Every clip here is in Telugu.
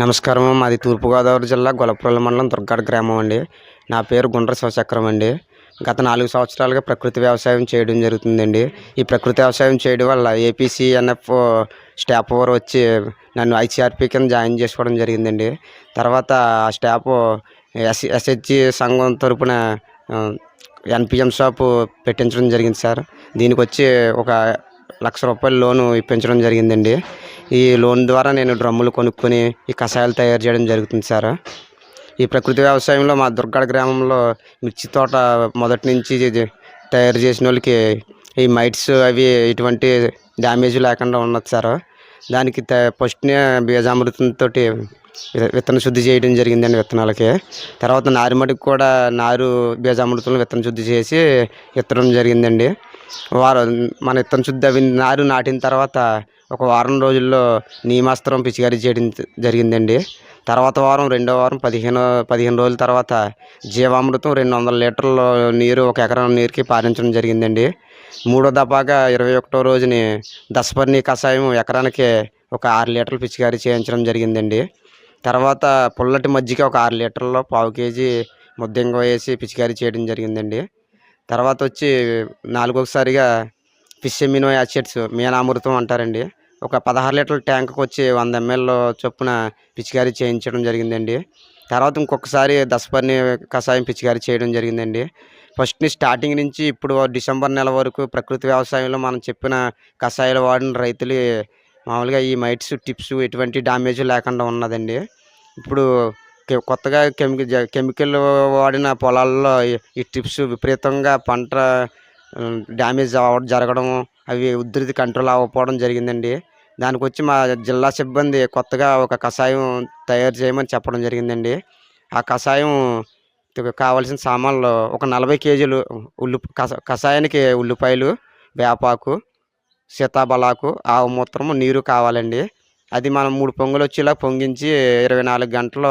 నమస్కారం మాది తూర్పుగోదావరి జిల్లా గొల్లపురం మండలం దుర్గాడ గ్రామం అండి. నా పేరు గుండ్ర శివచక్రం అండి. గత నాలుగు సంవత్సరాలుగా ప్రకృతి వ్యవసాయం చేయడం జరుగుతుందండి. ఈ ప్రకృతి వ్యవసాయం చేయడం వల్ల ఏపీసీఎన్ఎఫ్ స్టాఫ్ వారు వచ్చి నన్ను ఐసీఆర్పీ కింద జాయిన్ చేసుకోవడం జరిగిందండి. తర్వాత ఆ స్టాఫ్ ఎస్ ఎస్హెచ్జి సంఘం తరపున ఎన్పిఎం షాపు పెట్టించడం జరిగింది సార్. దీనికి వచ్చి ఒక లక్ష రూపాయల లోను ఇప్పించడం జరిగిందండి. ఈ లోన్ ద్వారా నేను డ్రమ్ములు కొనుక్కొని ఈ కషాయాలు తయారు చేయడం జరుగుతుంది సార్. ఈ ప్రకృతి వ్యవసాయంలో మా దుర్గాడ గ్రామంలో మిర్చి తోట మొదటి నుంచి ఇది తయారు చేసిన వాళ్ళకి ఈ మైట్స్ అవి ఎటువంటి డ్యామేజ్ లేకుండా ఉన్నది సార్. దానికి త ఫస్ట్నే బీజామృతంతో విత్తన శుద్ధి చేయడం జరిగిందండి విత్తనాలకి. తర్వాత నారుమడికి కూడా నారు బీజామృతులను విత్తన శుద్ధి చేసి విత్తడం జరిగిందండి. వారం మన విత్తన శుద్ధి అవి నారు నాటిన తర్వాత ఒక వారం రోజుల్లో నీమాస్త్రం పిచికారీ చేయడం జరిగిందండి. తర్వాత వారం రెండో వారం పదిహేను పదిహేను రోజుల తర్వాత జీవామృతం రెండు వందల లీటర్ల నీరు ఒక ఎకరం నీరుకి పారించడం జరిగిందండి. మూడో దఫాగా ఇరవై ఒకటో రోజుని దశపర్ణి కషాయం ఎకరానికి ఒక ఆరు లీటర్లు పిచికారీ చేయించడం జరిగిందండి. తర్వాత పుల్లటి మజ్జిగ ఒక ఆరు లీటర్లో పావు కేజీ ముద్దంగ వేసి పిచికారీ చేయడం జరిగిందండి. తర్వాత వచ్చి నాలుగోసారిగా ఫిష్ మినో యాసిడ్స్ మీనామృతం అంటారండి. ఒక పదహారు లీటర్ల ట్యాంక్కి వచ్చి వంద ఎంఎల్ చొప్పున పిచికారీ చేయించడం జరిగిందండి. తర్వాత ఇంకొకసారి దసపర్ని కషాయం పిచికారీ చేయడం జరిగిందండి. ఫస్ట్ స్టార్టింగ్ నుంచి ఇప్పుడు డిసెంబర్ నెల వరకు ప్రకృతి వ్యవసాయంలో మనం చెప్పిన కషాయాలు వాడిన రైతులు మామూలుగా ఈ మైట్స్ టిప్స్ ఎటువంటి డ్యామేజ్ లేకుండా ఉన్నదండి. ఇప్పుడు కొత్తగా కెమికల్ కెమికల్ వాడిన పొలాల్లో ఈ- టిప్స్ విపరీతంగా పంట డ్యామేజ్ అవ జరగడం అవి ఉధృతి కంట్రోల్ అవ్వకపోవడం జరిగిందండి. దానికి వచ్చి మా జిల్లా సిబ్బంది కొత్తగా ఒక కషాయం తయారు చేయమని చెప్పడం జరిగిందండి. ఆ కషాయం కావాల్సిన సామాన్లు ఒక నలభై కేజీలు ఉల్లి కష కషాయానికి ఉల్లిపాయలు వేపాకు సీతాబలాకు ఆవు మూత్రము నీరు కావాలండి. అది మనం మూడు పొంగులు వచ్చేలా పొంగించి ఇరవై నాలుగు గంటలు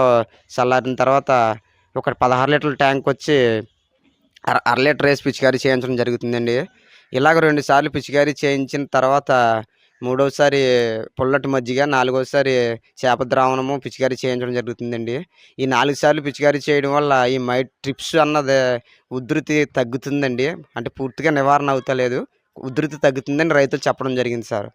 చల్లారిన తర్వాత ఒక పదహారు లీటర్ల ట్యాంక్ వచ్చి అర అర లీటర్ వేసి పిచికారీ చేయించడం జరుగుతుందండి. ఇలాగ రెండు సార్లు పిచికారీ చేయించిన తర్వాత మూడవసారి పుల్లటి మజ్జిగ నాలుగోసారి చేప ద్రావణము పిచికారీ చేయించడం జరుగుతుందండి. ఈ నాలుగు సార్లు పిచికారీ చేయడం వల్ల ఈ మై ట్రిప్స్ అన్నది ఉధృతి తగ్గుతుందండి. అంటే పూర్తిగా నివారణ అవుతలేదు. ఉధృతి తగ్గుతుందని రైతులు చెప్పడం జరిగింది సార్.